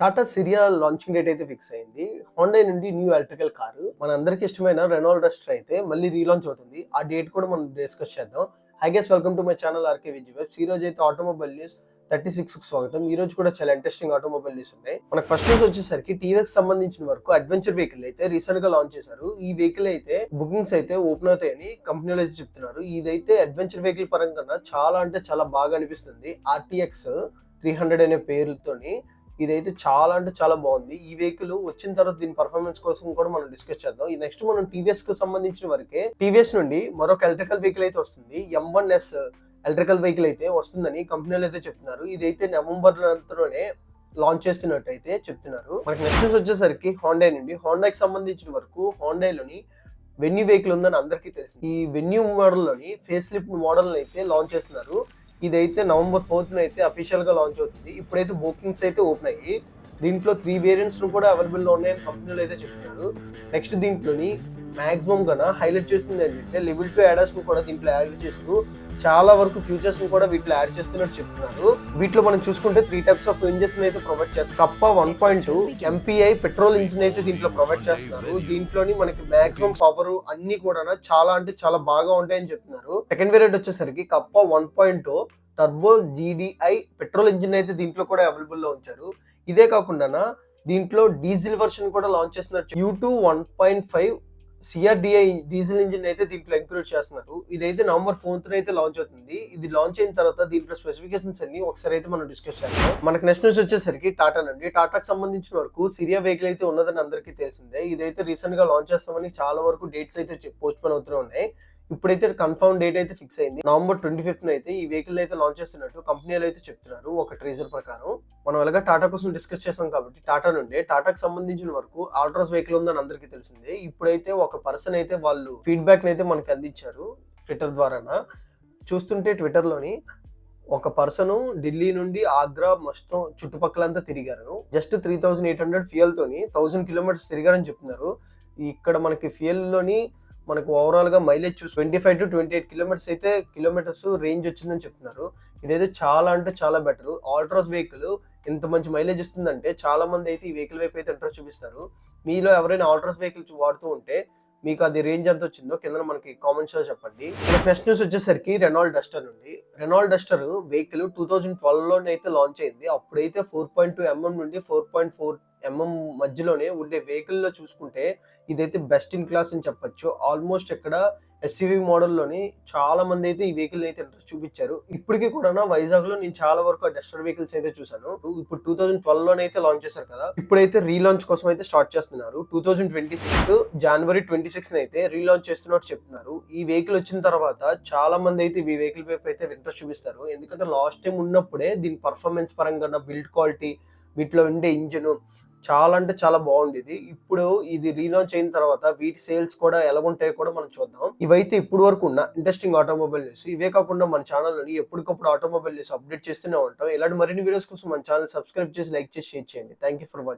Tata Sierra launching date అయితే fix అయింది. Honda నుండి న్యూ ఎలక్ట్రికల్ కారు మన అందరికి ఇష్టమైన రెనాల్డ్ డస్టర్ అయితే మళ్ళీ రీలాంచ్ అవుతుంది. ఆ డేట్ కూడా మనం డిస్కస్ చేద్దాం. Hi guys welcome to my channel RK Vijay webs ఈ రోజు అయితే ఆటోమొబైల్ న్యూస్ థర్టీ సిక్స్ స్వాగతం. ఈ రోజు కూడా చాలా ఇంట్రెస్టింగ్ ఆటోమొబైల్ న్యూస్ ఉన్నాయి. మనకు ఫస్ట్ న్యూస్ వచ్చేసరికి టీవీకి సంబంధించిన వరకు అడ్వెంచర్ వెహికల్ అయితే రీసెంట్గా లాంచ్ చేశారు. ఈ వెహికల్ అయితే బుకింగ్స్ అయితే ఓపెన్ అవుతాయని కంపెనీలు అయితే చెప్తున్నారు. ఇదైతే అడ్వెంచర్ వెహికల్ పరంగా చాలా అంటే చాలా బాగా అనిపిస్తుంది. ఆర్టీఎక్స్ త్రీ హండ్రెడ్ అనే పేరుతోని ఇదైతే చాలా అంటే చాలా బాగుంది. ఈ వెహికల్ వచ్చిన తర్వాత దీని పర్ఫార్మెన్స్ కోసం కూడా మనం డిస్కస్ చేద్దాం. ఈ నెక్స్ట్ మనం టీవీఎస్కు సంబంధించిన వరకే టీవీఎస్ నుండి మరొక ఎలక్ట్రికల్ వెహికల్ అయితే వస్తుంది. M one S electrical vehicle అయితే వస్తుందని కంపెనీలు అయితే చెప్తున్నారు. ఇదైతే నవంబర్ అంతలోనే లాంచ్ చేస్తున్నట్టు అయితే చెప్తున్నారు. మనకి నెక్స్ట్ న్యూస్ వచ్చేసరికి హోండా నుండి. హాండాకి సంబంధించిన వరకు హోండాలోని వెన్యూ వెహికల్ ఉందని అందరికీ తెలుసు ఈ వెన్యూ మోడల్లోని ఫేస్ లిఫ్ట్ మోడల్ అయితే లాంచ్ చేస్తున్నారు. ఇదైతే నవంబర్ ఫోర్త్ అయితే అఫీషియల్గా లాంచ్ అవుతుంది. ఇప్పుడైతే బుకింగ్స్ అయితే ఓపెన్ అయ్యి దీంట్లో త్రీ వేరియంట్స్ కూడా అవైలబుల్లో ఉన్నాయని కంపెనీలు అయితే చెప్తున్నారు. నెక్స్ట్ దీంట్లోని మాక్సిమం కన్నా హైలైట్ చేస్తుంది ఏంటంటే లెవెల్ టూ యాడర్స్ను కూడా దీంట్లో యాడ్ చేస్తూ చాలా వరకు ఫ్యూచర్స్ని కూడా వీటిలో యాడ్ చేస్తున్నట్టు చెప్తున్నారు. వీటిలో మనం చూసుకుంటే త్రీ టైప్స్ ఆఫ్ ఇంజన్స్ అయితే ప్రొవైడ్ చేస్తారు kappa one point two MPI petrol engine అయితే దీంట్లో ప్రొవైడ్ చేస్తున్నారు. దీంట్లోని మనకి మాక్సిమం పవర్ అన్ని కూడా చాలా అంటే చాలా బాగా ఉంటాయని చెప్తున్నారు. సెకండ్ వేరియంట్ వచ్చేసరికి kappa one point turbo GDI petrol engine అయితే దీంట్లో కూడా అవైలబుల్లో ఉంచారు. ఇదే కాకుండా దీంట్లో డీజిల్ వర్షన్ కూడా లాంచ్ చేస్తున్నారు. U two one point five CRDI diesel engine అయితే దీంట్లో ఇంక్లూడ్ చేస్తున్నారు. ఇదైతే నవంబర్ ఫోర్త్ అయితే లాంచ్ అవుతుంది. ఇది లాంచ్ అయిన తర్వాత దీంట్లో స్పెసిఫికేషన్స్ అన్ని ఒకసారి అయితే మనం డిస్కస్ చేస్తాం మనకి నెక్స్ట్ న్యూస్ వచ్చేసరికి టాటా నండి. టాటాకి సంబంధించిన వరకు సిరియా వెహికల్ అయితే ఉన్నదని అందరికీ తెలిసిందే. ఇదైతే రీసెంట్గా లాంచ్ చేస్తామని చాలా వరకు డేట్స్ అయితే పోస్ట్ పోన్ అవుతూనే ఉన్నాయి. ఇప్పుడైతే కన్ఫర్మ్ డేట్ అయితే ఫిక్స్ అయింది. నవంబర్ ట్వంటీ ఫిఫ్త్ అయితే ఈ వెహికల్ అయితే లాంచ్ చేస్తున్నట్టు కంపెనీలు అయితే చెప్తున్నారు. ఒక ట్రీజర్ ప్రకారం. మనం ఎలాగా టాటా కోసం డిస్కస్ చేసాం కాబట్టి టాటా నుండి టాటాకి సంబంధించిన వరకు ఆల్ట్రాస్ వెహికల్ ఉందని అందరికీ తెలిసిందే. ఇప్పుడైతే ఒక పర్సన్ అయితే వాళ్ళు ఫీడ్బ్యాక్ అయితే మనకి అందించారు ట్విట్టర్ ద్వారా చూస్తుంటే ట్విట్టర్లోని ఒక పర్సన్ ఢిల్లీ నుండి ఆగ్రా మొత్తం చుట్టుపక్కలంతా తిరిగారు. Just three thousand eight hundred fuel తోని థౌసండ్ కిలోమీటర్స్ తిరిగారని చెప్తున్నారు. ఇక్కడ మనకి ఫ్యూయల్లోని మనకు ఓవరాల్గా మైలేజ్ చూసి twenty five to twenty eight kilometres అయితే కిలోమీటర్స్ రేంజ్ వచ్చిందని చెప్తున్నారు. ఇదైతే చాలా అంటే చాలా బెటర్ ఆల్ట్రాస్ వెహికల్ ఇంత మంచి మైలేజ్ ఇస్తుందంటే చాలా మంది అయితే ఈ వెహికల్ వైపు అయితే ఇంట్రెస్ట్ చూపిస్తారు. మీలో ఎవరైనా ఆల్ట్రాస్ వెహికల్స్ వాడుతూ ఉంటే మీకు అది రేంజ్ ఎంత వచ్చిందో కింద మనకి కామెంట్స్లో చెప్పండి. నెక్స్ట్ న్యూస్ వచ్చేసరికి రెనాల్డ్ డస్టర్ నుండి. Renault Duster vehicle two thousand ట్వెల్వ్లోనే అయితే లాంచ్ అయింది. అప్పుడైతే ఫోర్ పాయింట్ టూ ఎంఎం నుండి ఫోర్ పాయింట్ ఫోర్ ఎంఎం మధ్యలోనే ఉండే వెహికల్లో చూసుకుంటే ఇదైతే బెస్ట్ ఇన్ క్లాస్ అని చెప్పొచ్చు. ఆల్మోస్ట్ ఇక్కడ ఎస్యూవి మోడల్లోని చాలా మంది అయితే ఈ వెహికల్ అయితే ఇంట్రెస్ట్ చూపించారు. ఇప్పటికీ కూడా వైజాగ్లో నేను చాలా వరకు డస్టర్ వెహికల్స్ అయితే చూసాను ఇప్పుడు టూ థౌసండ్ ట్వెల్వ్లోనే అయితే లాంచ్ చేశారు కదా ఇప్పుడైతే రీలాంచ్ కోసం అయితే స్టార్ట్ చేస్తున్నారు. Two thousand twenty six January twenty six అయితే రీలాంచ్ చేస్తున్నట్టు చెప్తున్నారు. ఈ వెహికల్ వచ్చిన తర్వాత చాలా మంది అయితే ఈ వెహికల్ వైపు అయితే ఇంట్రెస్ట్ చూపిస్తారు. ఎందుకంటే లాస్ట్ టైం ఉన్నప్పుడే దీని పర్ఫార్మెన్స్ పరంగా బిల్డ్ క్వాలిటీ వీటిలో ఉండే ఇంజిన్ చాలా అంటే చాలా బాగుండేది ఇప్పుడు ఇది రీలాంచ్ అయిన తర్వాత వీటి సేల్స్ కూడా ఎలాగుంటాయో కూడా మనం చూద్దాం. ఇవైతే ఇప్పుడు వరకు ఉన్న ఇంట్రెస్టింగ్ ఆటోమొబైల్ న్యూస్ ఇవే కాకుండా మన ఛానల్లోని ఎప్పటికప్పుడు ఆటోమొబైల్ న్యూస్ అప్డేట్ చేస్తూనే ఉంటాం. ఇలాంటి మరిన్ని వీడియోస్ కోసం మన ఛానల్ సబ్స్క్రైబ్ చేసి లైక్ చేసి షేర్ చేయండి. Thank you for watching